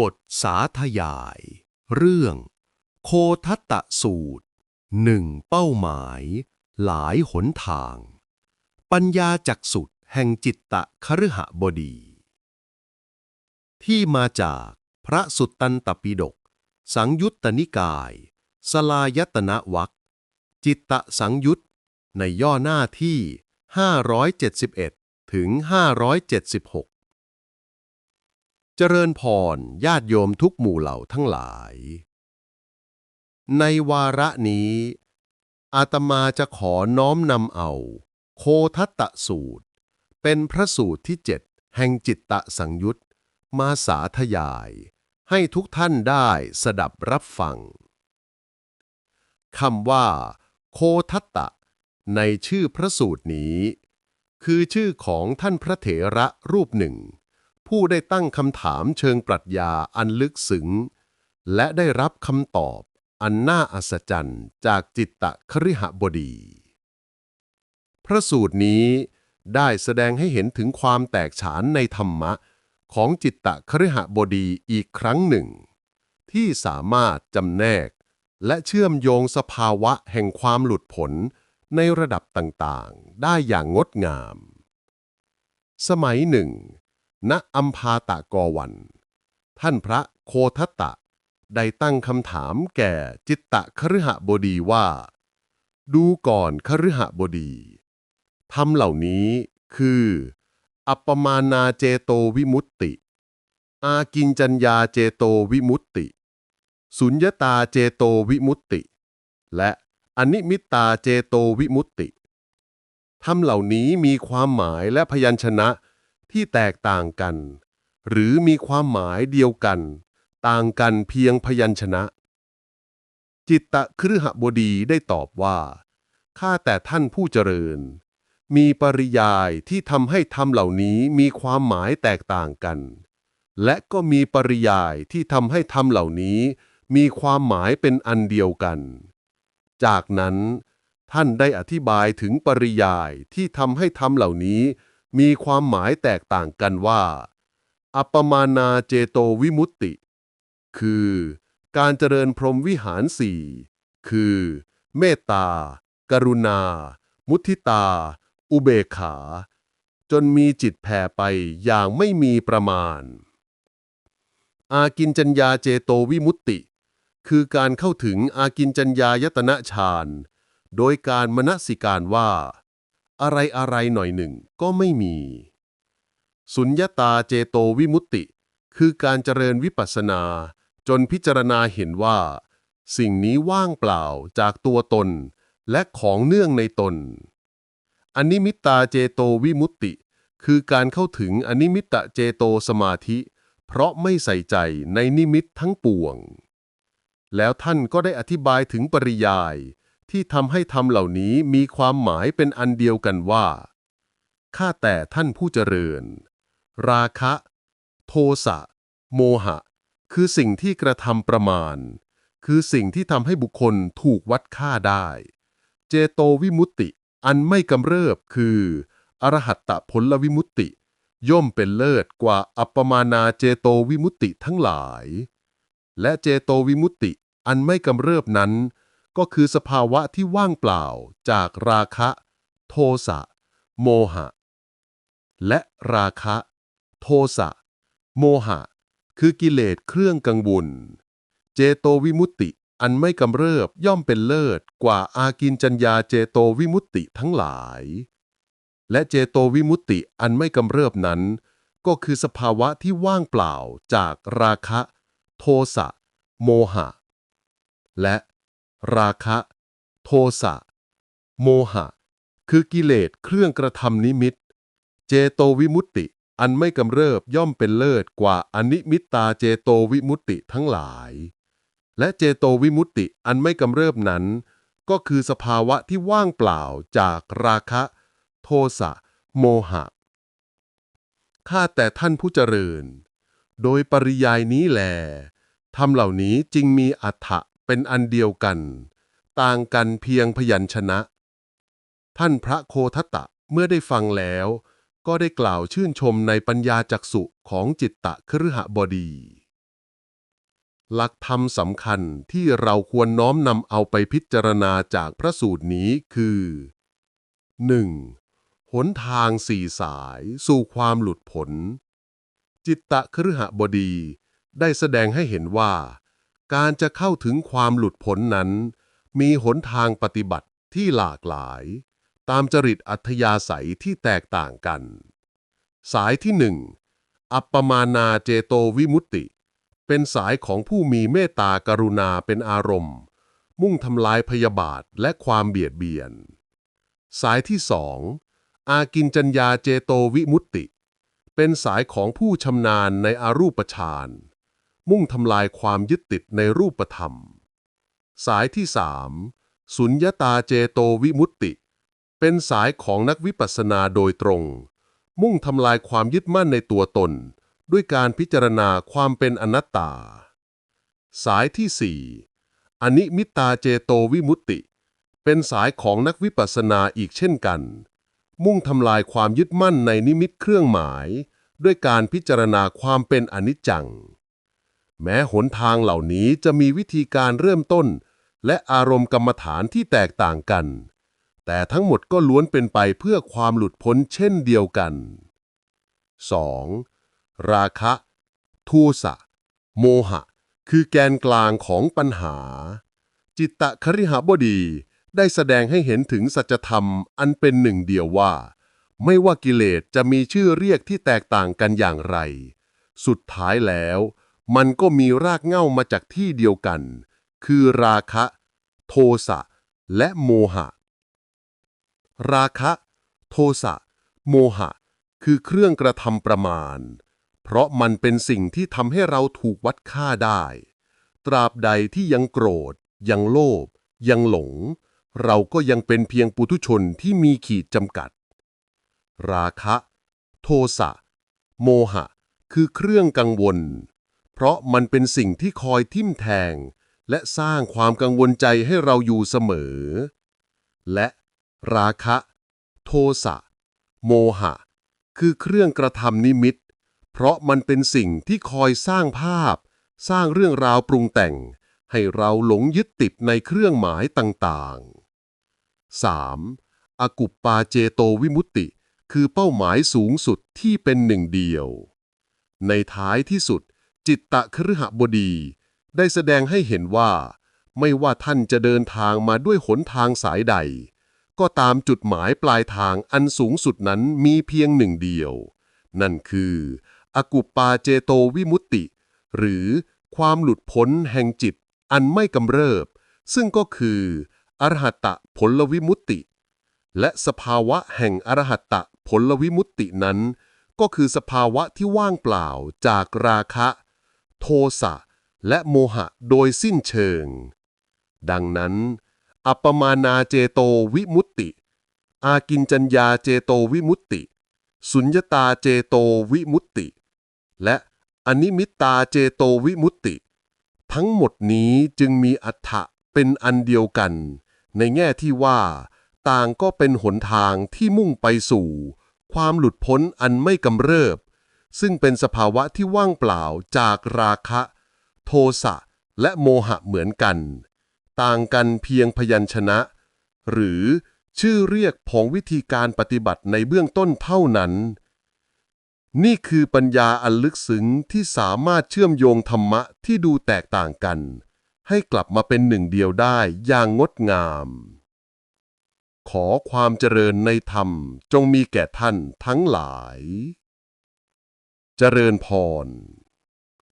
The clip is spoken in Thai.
บทสาธยาย เรื่อง โคทัตตสูตรหนึ่งเป้าหมาย หลายหนทาง ปัญญาจักสุดแห่งจิตตะคฤหบดี ที่มาจากพระสุตตันตปิฎกสังยุตตนิกาย สลายตนะวักจิตตะสังยุตในย่อหน้าที่ 571 ถึง 576 จริญพรญาติโยมทุกหมู่เหล่าทั้งหลาย ในวาระนี้ อาตมาจะขอน้อมนำเอา โคทัตตสูตร เป็นพระสูตรที่เจ็ดแห่งจิตตะสังยุตมาสาธยาย ให้ทุกท่านได้สดับรับฟังคำว่า โคทัตตะ ในชื่อพระสูตรนี้ คือชื่อของท่านพระเถระรูปหนึ่ง ผู้ได้ตั้งคำถามเชิงปรัชญาอันลึกซึ้งและได้รับคำตอบอันน่าอัศจรรย์จากจิตตะคริหบดี พระสูตรนี้ได้แสดงให้เห็นถึงความแตกฉานในธรรมะของจิตตะคริหบดีอีกครั้งหนึ่ง ที่สามารถจำแนกและเชื่อมโยงสภาวะแห่งความหลุดผลในระดับต่าง ๆ ได้อย่างงดงาม สมัยหนึ่ง ณอัมพาตะกอวัน ท่านพระโคทัตตะ ได้ตั้งคำถามแก่จิตตะคฤหบดีว่า ดูก่อนคฤหบดีธรรมเหล่านี้คือ อัปปมานาเจโตวิมุตติ อากินจัญญาเจโตวิมุตติ สุญญตาเจโตวิมุตติ และอนิมิตตาเจโตวิมุตติธรรมเหล่านี้มีความหมายและพยัญชนะ ที่แตกต่างกัน หรือมีความหมายเดียวกัน ต่างกันเพียงพยัญชนะ จิตตะคฤหบดีได้ตอบว่า ข้าแต่ท่านผู้เจริญ มีปริยายที่ทำให้ธรรมเหล่านี้มีความหมายแตกต่างกัน และก็มีปริยายที่ทำให้ธรรมเหล่านี้มีความหมายเป็นอันเดียวกัน จากนั้นท่านได้อธิบายถึงปริยายที่ทำให้ธรรมเหล่านี้ มีความหมายแตกต่างกันว่า อัปมานาเจโตวิมุตติ คือการเจริญพรหมวิหารสี่คือ เมตตา กรุณา มุทิตา อุเบกขา จนมีจิตแผ่ไปอย่างไม่มีประมาณ อากินจัญญาเจโตวิมุตติ คือการเข้าถึงอากินจัญญายตนะฌาน โดยการมนสิการว่า อะไรอะไรหน่อยหนึ่งก็ไม่มี สุญญตาเจโตวิมุตติ คือการเจริญวิปัสสนา จนพิจารณาเห็นว่า สิ่งนี้ว่างเปล่าจากตัวตน และของเนื่องในตน อนิมิตตาเจโตวิมุตติ คือการเข้าถึงอนิมิตตเจโตสมาธิ เพราะไม่ใส่ใจในนิมิตทั้งปวง แล้วท่านก็ได้อธิบายถึงปริยาย ที่ทำให้ธรรมเหล่านี้มีความหมายเป็นอันเดียวกันว่า ข้าแต่ท่านผู้เจริญ ราคะ โทสะ โมหะ คือสิ่งที่กระทำประมาณ คือสิ่งที่ทำให้บุคคลถูกวัดค่าได้ เจโตวิมุตติ อันไม่กำเริบคือ อรหัตตผลวิมุตติ ย่อมเป็นเลิศกว่าอัปปมานาเจโตวิมุตติทั้งหลาย และเจโตวิมุตติอันไม่กำเริบนั้น ก็คือสภาวะที่ว่างเปล่าจากราคะ โทสะ โมหะ และราคะ โทสะ โมหะ คือกิเลสเครื่องกังวลเจโตวิมุตติอันไม่กำเริบย่อมเป็นเลิศกว่าอากินจัญญาเจโตวิมุตติทั้งหลาย และเจโตวิมุตติอันไม่กำเริบนั้น ก็คือสภาวะที่ว่างเปล่าจากราคะ โทสะ โมหะ และ ราคะ โทสะ โมหะ คือกิเลสเครื่องกระทำนิมิต เจโตวิมุตติ อันไม่กำเริบย่อมเป็นเลิศกว่าอนิมิตตาเจโตวิมุตติทั้งหลาย และเจโตวิมุตติอันไม่กำเริบนั้น ก็คือสภาวะที่ว่างเปล่าจากราคะ โทสะ โมหะ ข้าแต่ท่านผู้เจริญ โดยปริยายนี้แหลธรรมเหล่านี้จึงมีอัฏฐะ เป็นอันเดียวกัน ต่างกันเพียงพยัญชนะ ท่านพระโคทัตตะเมื่อได้ฟังแล้ว ก็ได้กล่าวชื่นชมในปัญญาจักสุของจิตตะคฤหบดี หลักธรรมสำคัญที่เราควรน้อมนำเอาไปพิจารณาจากพระสูตรนี้คือ 1. หนทางสี่สายสู่ความหลุดพ้นจิตตะคฤหบดีได้แสดงให้เห็นว่า การจะเข้าถึงความหลุดพ้นนั้น มีหนทางปฏิบัติที่หลากหลาย ตามจริตอัธยาศัยที่แตกต่างกัน สายที่หนึ่งอัปปมานาเจโตวิมุตติ เป็นสายของผู้มีเมตตากรุณาเป็นอารมณ์ มุ่งทำลายพยาบาทและความเบียดเบียน สายที่สองอากินจัญญาเจโตวิมุตติ เป็นสายของผู้ชำนาญในอารูปฌาน มุ่งทำลายความยึดติดในรูปธรรม สายที่สามสุญญตาเจโตวิมุตติ เป็นสายของนักวิปัสสนาโดยตรง มุ่งทำลายความยึดมั่นในตัวตน ด้วยการพิจารณาความเป็นอนัตตา สายที่สี่อนิมิตตาเจโตวิมุตติ เป็นสายของนักวิปัสสนาอีกเช่นกัน มุ่งทำลายความยึดมั่นในนิมิตเครื่องหมาย ด้วยการพิจารณาความเป็นอนิจจัง แม้หนทางเหล่านี้จะมีวิธีการเริ่มต้น และอารมณ์กรรมฐานที่แตกต่างกัน แต่ทั้งหมดก็ล้วนเป็นไปเพื่อความหลุดพ้นเช่นเดียวกัน 2. ราคะโทสะ โมหะ คือแกนกลางของปัญหา จิตตะคริหบดีได้แสดงให้เห็นถึงสัจธรรมอันเป็นหนึ่งเดียวว่า ไม่ว่ากิเลสจะมีชื่อเรียกที่แตกต่างกันอย่างไร สุดท้ายแล้ว มันก็มีรากเหง้ามาจากที่เดียวกัน คือราคะ โทสะ และโมหะ ราคะ โทสะ โมหะ คือเครื่องกระทำประมาณ เพราะมันเป็นสิ่งที่ทำให้เราถูกวัดค่าได้ ตราบใดที่ยังโกรธ ยังโลภ ยังหลง เราก็ยังเป็นเพียงปุถุชนที่มีขีดจำกัด ราคะ โทสะ โมหะ คือเครื่องกังวล ราะมันเป็นสิ่งที่คอยทิ่มแทง และสร้างความกังวลใจให้เราอยู่เสมอ และราคะ โทสะ โมหะ คือเครื่องกระทำนิมิต เพราะมันเป็นสิ่งที่คอยสร้างภาพ สร้างเรื่องราวปรุงแต่ง ให้เราหลงยึดติดในเครื่องหมายต่างๆ 3. อกุปปาเจโตวิมุตติ คือเป้าหมายสูงสุดที่เป็นหนึ่งเดียว ในท้ายที่สุด จิตตะคฤหบดี ได้แสดงให้เห็นว่า ไม่ว่าท่านจะเดินทางมาด้วยหนทางสายใด ก็ตามจุดหมายปลายทางอันสูงสุดนั้นมีเพียงหนึ่งเดียว นั่นคือ อกุปปาเจโตวิมุตติ หรือความหลุดพ้นแห่งจิตอันไม่กำเริบ ซึ่งก็คืออรหัตตะผลวิมุตติ และสภาวะแห่งอรหัตตะผลวิมุตตินั้น ก็คือสภาวะที่ว่างเปล่าจากราคะ โทสะ และโมหะโดยสิ้นเชิง ดังนั้น อัปมานาเจโตวิมุตติ อากินจัญญาเจโตวิมุตติ สุญญตาเจโตวิมุตติ และอนิมิตตาเจโตวิมุตติ ทั้งหมดนี้จึงมีอัฏฐะเป็นอันเดียวกัน ในแง่ที่ว่า ต่างก็เป็นหนทางที่มุ่งไปสู่ ความหลุดพ้นอันไม่กำเริบ ซึ่งเป็นสภาวะที่ว่างเปล่าจากราคะ โทสะ และโมหะเหมือนกัน ต่างกันเพียงพยัญชนะ หรือชื่อเรียกของวิธีการปฏิบัติในเบื้องต้นเท่านั้น นี่คือปัญญาอันลึกซึ้งที่สามารถเชื่อมโยงธรรมะที่ดูแตกต่างกัน ให้กลับมาเป็นหนึ่งเดียวได้อย่างงดงาม ขอความเจริญในธรรมจงมีแก่ท่านทั้งหลาย เจริญพร